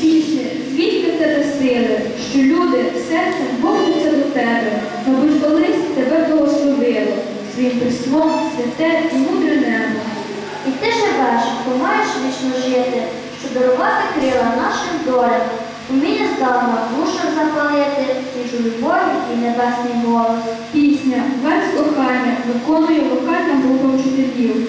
більше, звідки в тебе сили, що люди серцем богнуться до тебе, мабуть, колись тебе благословило, своїм письмом святе і мудре небо. І ти живеш, бо маєш вічно жити, щоб дарувати крила нашим долям. Уміння здавна душам запалити, свіжу любові і небесний голос. Пісня, весь кохання виконує вокальна група вчителів.